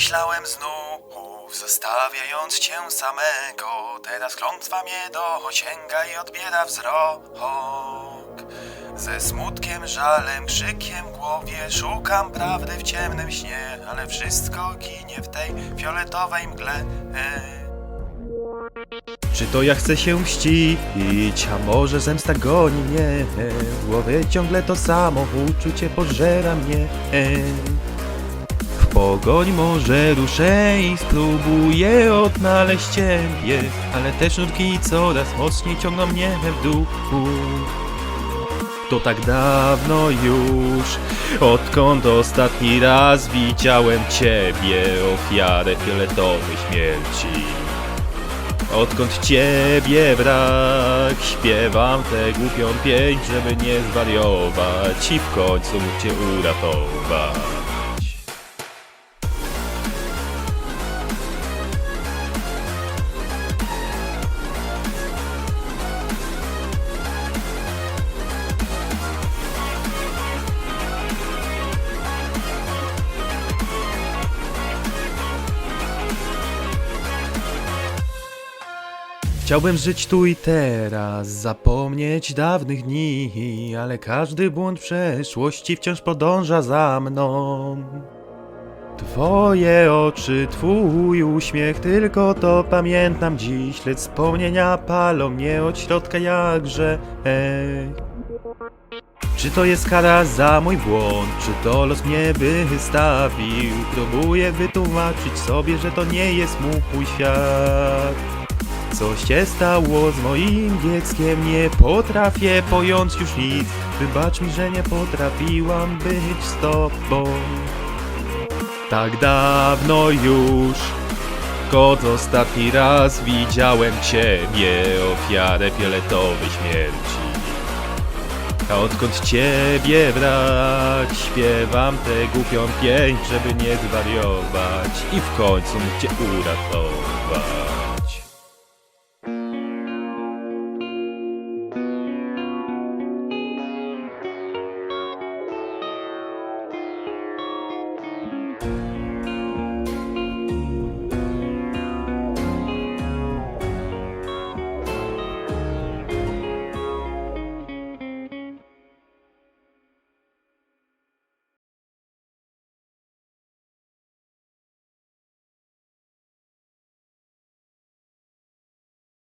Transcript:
myślałem znów, zostawiając cię samego. Teraz klątwa mnie dosięga i odbiera wzrok. Ze smutkiem, żalem, krzykiem głowie szukam prawdy w ciemnym śnie, ale wszystko ginie w tej fioletowej mgle. Czy to ja chcę się mścić, a może zemsta goni mnie? W głowie ciągle to samo, uczucie pożera mnie. Pogoń może ruszę i spróbuję odnaleźć ciebie, ale te sznurki coraz mocniej ciągną mnie w dół. To tak dawno już, odkąd ostatni raz widziałem ciebie, ofiarę fioletowej śmierci. Odkąd ciebie brak, śpiewam tę głupią pieśń, żeby nie zwariować i w końcu cię uratować. Chciałbym żyć tu i teraz, zapomnieć dawnych dni, ale każdy błąd przeszłości wciąż podąża za mną. Twoje oczy, twój uśmiech, tylko to pamiętam dziś, lecz wspomnienia palą mnie od środka jakże. Ej. Czy to jest kara za mój błąd, czy to los mnie wystawił? Próbuję wytłumaczyć sobie, że to nie jest mój świat. Co się stało z moim dzieckiem? Nie potrafię pojąć już nic. Wybacz mi, że nie potrafiłam być z tobą. Tak dawno już, kot ostatni raz widziałem ciebie, ofiarę fioletowej śmierci. A odkąd ciebie brak, śpiewam tę głupią pięć, żeby nie zwariować i w końcu cię uratować.